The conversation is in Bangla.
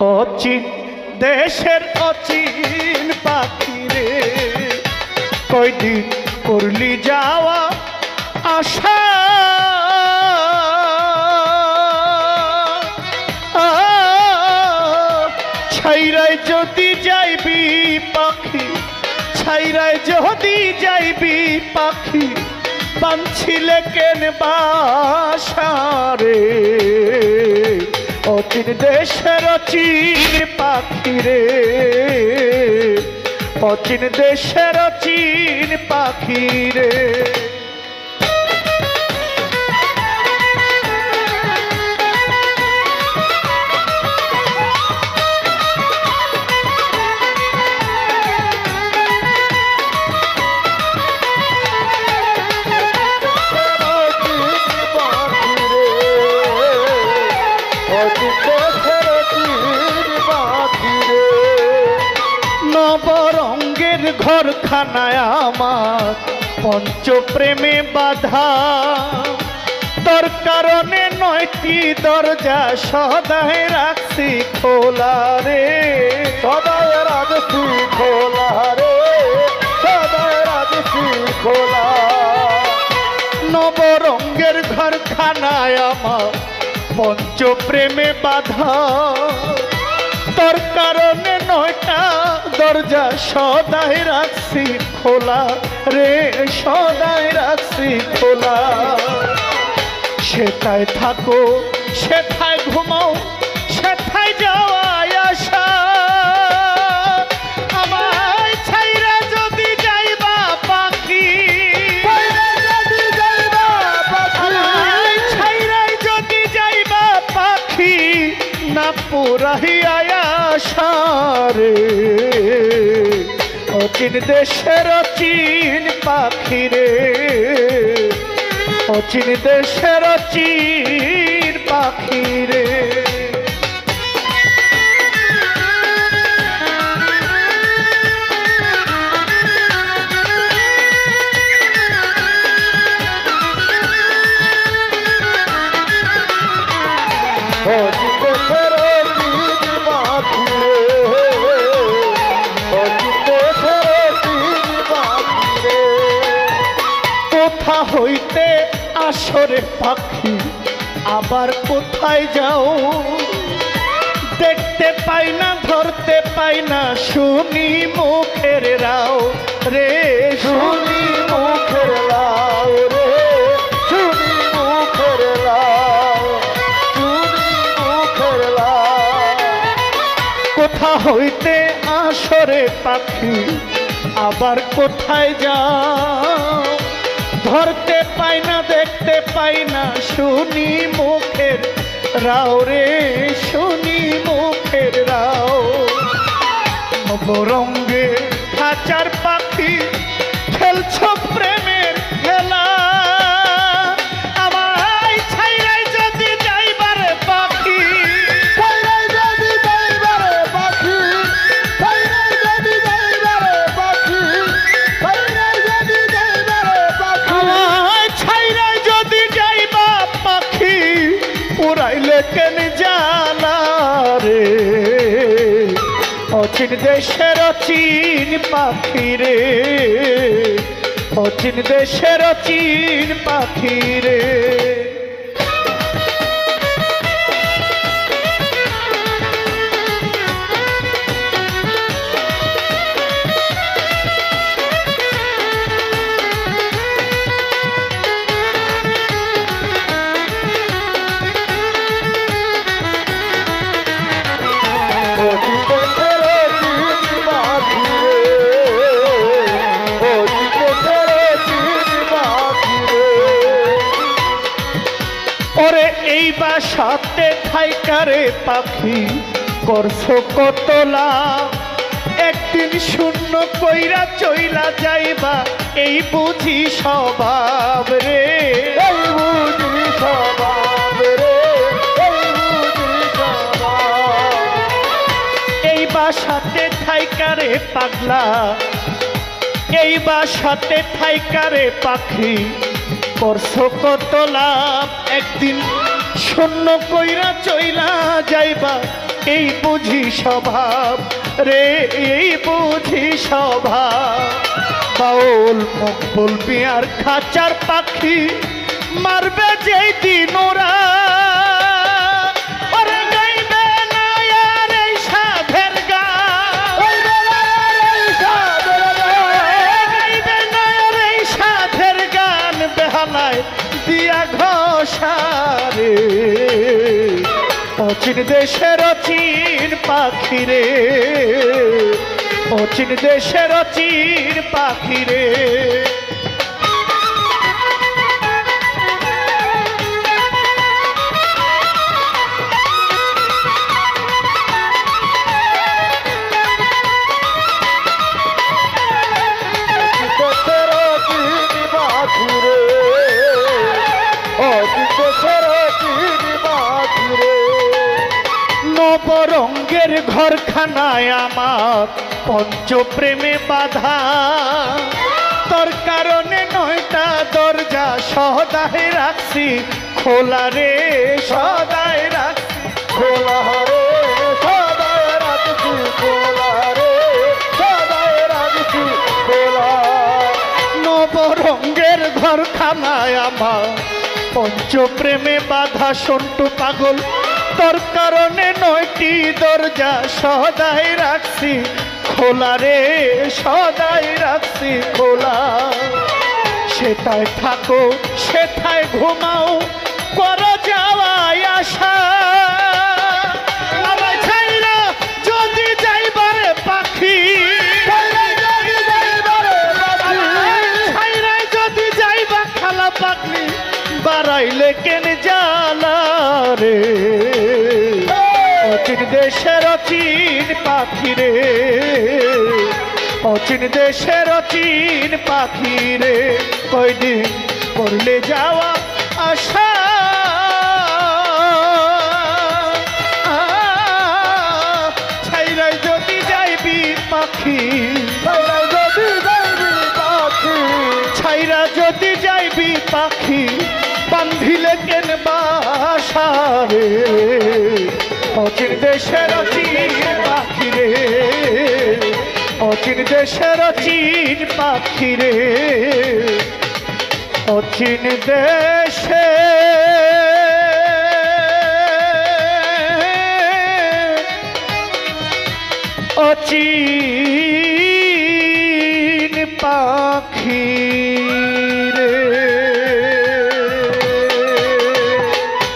অচিন দেশের অচিন পাখি রে। কয়দিন করলি যাওয়া আশা? ছাইরায় যদি যাইবি পাখি ছাইরায় যদি যাইবি পাখি বাঞ্ছিলে কেন বাসারে অচিন দেশের অচিন পাখি রে। অচিন দেশের নবরঙ্গের ঘর খানায় আমার পঞ্চপ্রেমে বাধা। তোর কারণে নয়টি দরজা সদাই রাখছি খোলা রে। সদায় রাজসি খোলা রে। সদায় রাজসি খোলা। নবরঙ্গের ঘর খানায় আমার পঞ্চপ্রেমে বাধা। তোর কারণে নয়টা দরজা সদাই রাখছি খোলা রে, সদাই রাখছি খোলা। সেটায় থাকো, সেথায় ঘুমাও না পুরাহিয়া আশা রে অচিন দেশের অচিন পাখি রে অচিন দেশের অচিন পাখি রে আসরে পাখি, আবার কোথায় যাও? দেখতে পাই না, ধরতে পাই না, শুনি মুখের রাও রে, শুনি মুখের লাও রে, শুনি মুখের লাও শুনি মুখের লাও কোথা হইতে আসরে পাখি, আবার কোথায় যাও? ধরতে পাই না দেখতে পাই না, শুনি মুখের রাও রে, শুনি মুখের রাও। নবরঙ্গে খাঁচার পাখি খেলছ প্রেমের পুরাইলে কেন জানা রে। অচিন দেশের অচিন পাখি রে। অচিন দেশের অচিন পাখি বাসাতে থাইকারে পাখি করছ কতলা? একদিন শূন্য কইরা চইলা যাইবা এই বুঝি স্বভাব রে। এই বুঝি স্বভাব রে এই বুঝি স্বভাব। এই বাসাতে থাইকারে পাগলা এই বাসাতে থাইকারে পাখি করছ কত লাভ একদিন শূন্য কইরা চইলা যাইবা, এই বুঝি স্বভাব রে, এই বুঝি স্বভাব। বাউল মকবুল পিয়ার খাঁচার পাখি মারবে যেই দিন ওরা। অচিন দেশের অচিন পাখি রে অচিন দেশের অচিন পাখি ঘরখানায় আমার পঞ্চপ্রেমে বাধা, তোর কারণে নয়টা দরজা সদায় রাখছি, খোলা রে সদায় রাখছি, খোলা রে সদায় রাখছি, খোলা নবরঙ্গের ঘরখানায় পঞ্চপ্রেমে বাধা, সন্টু পাগল। তোর কারণে নয়টি দরজা সদাই রাখছি, খোলা রে, সদাই রাখছি, খোলা। সেটায় থাকো, সেথায় ঘুমাও অচিন দেশের অচিন পাখি রে অচিন দেশের অচিন পাখি রে কয়দিন করলে যাওয়া আশা? ছাইরাই যদি যাইবি পাখি যদি যাইবি পাখি ছাইরা যদি যাইবি পাখি বান্ধিলে কেন বাসা রে? অচিন দেশের অচিন পাখি রে। অচিন দেশের পাখিরে অচিন দেশে